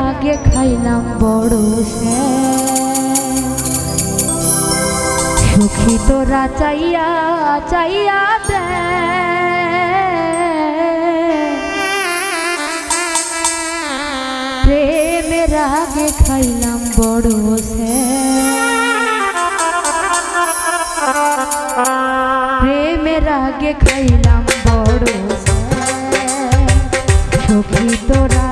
আগে খাইলাম বড় সে সুখী তোরা চাইয়া চাইয়া দে আগে খাইলাম বড় সে প্রেমের আগে খাইলাম বড় সে সুখী তোরা